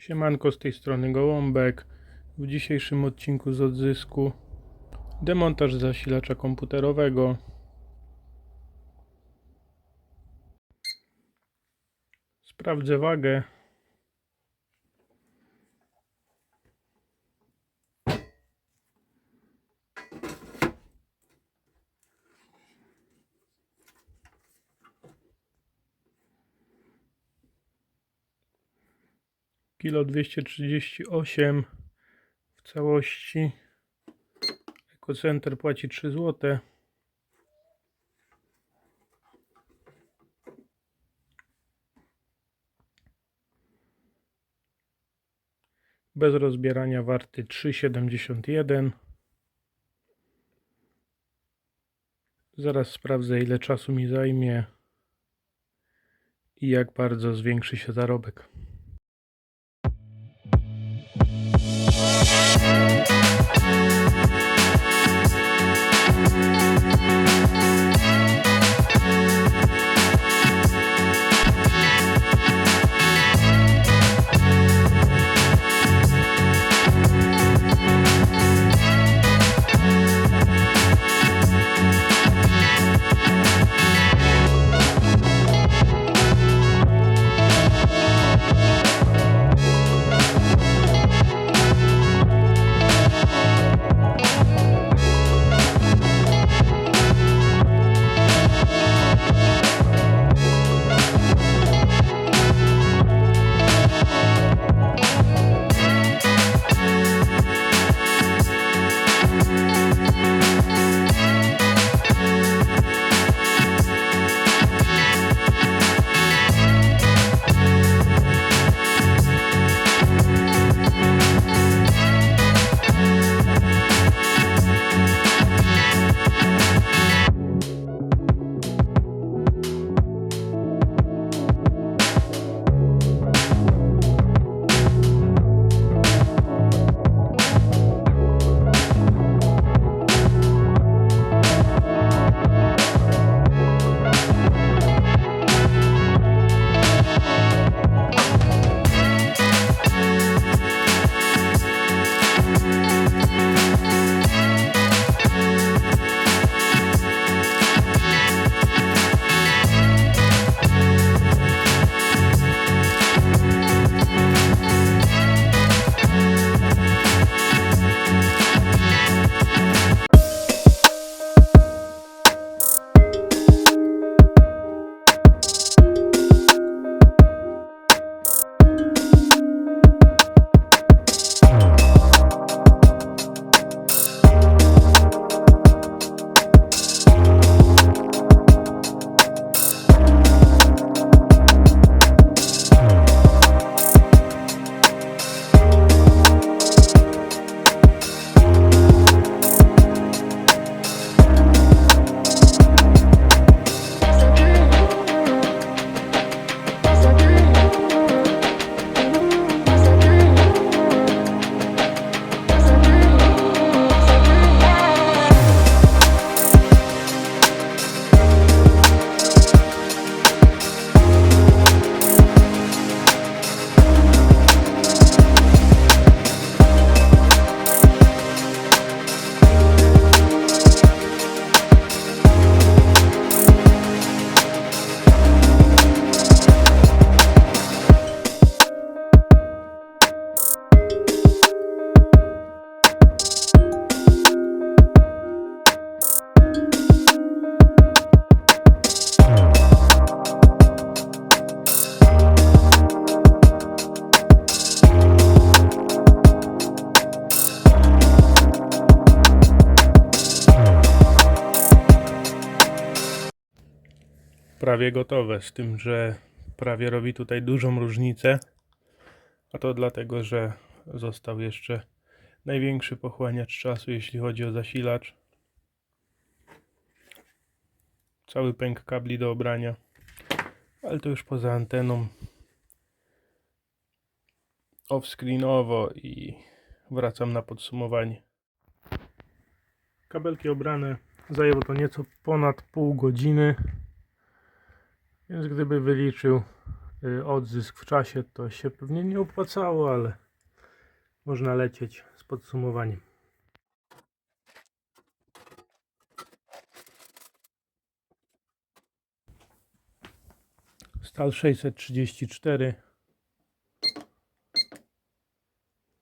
Siemanko z tej strony Gołąbek. W dzisiejszym odcinku z odzysku demontaż zasilacza komputerowego. Sprawdzę wagę. Kilo 238 w całości. Ekocenter płaci 3 zł. Bez rozbierania warty 3,71. Zaraz sprawdzę ile czasu mi zajmie i jak bardzo zwiększy się zarobek. Prawie gotowe, z tym, że prawie robi tutaj dużą różnicę. A to dlatego, że został jeszcze największy pochłaniacz czasu, jeśli chodzi o zasilacz. Cały pęk kabli do obrania, ale to już poza anteną. Off-screenowo i wracam na podsumowanie. Kabelki obrane zajęło to nieco ponad pół godziny. Więc gdyby wyliczył y, odzysk w czasie, to się pewnie nie opłacało, ale można lecieć z podsumowaniem. Stal 634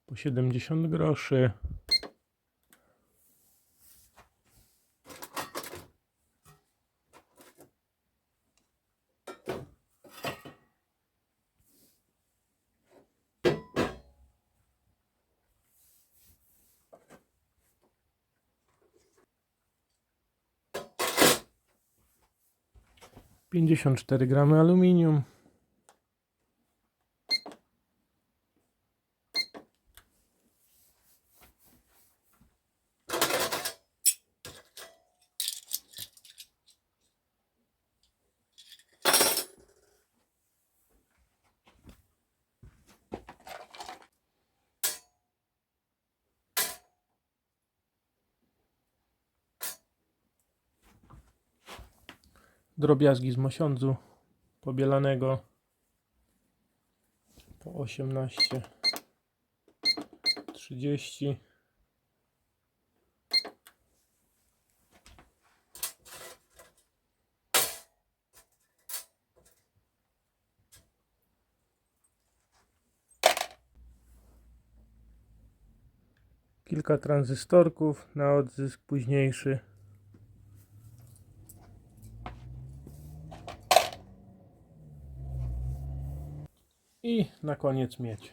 po 70 groszy. Pięćdziesiąt cztery gramy aluminium. Drobiazgi z mosiądzu pobielanego po 18 30 kilka tranzystorków na odzysk późniejszy I na koniec miedź.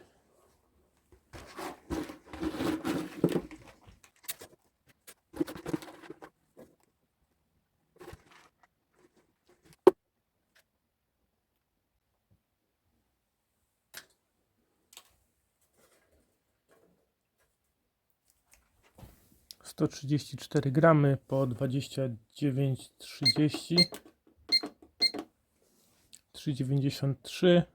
Sto trzydzieści cztery gramy po dwadzieścia dziewięć trzydzieści trzy dziewięćdziesiąt trzy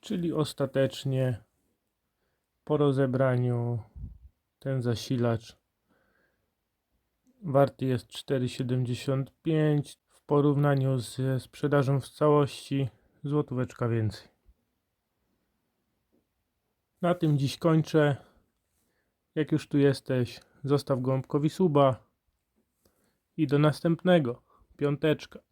Czyli ostatecznie po rozebraniu ten zasilacz warty jest 4,75 w porównaniu ze sprzedażą w całości złotóweczka więcej. Na tym dziś kończę. Jak już tu jesteś, zostaw gąbkowi suba i do następnego. Piąteczka.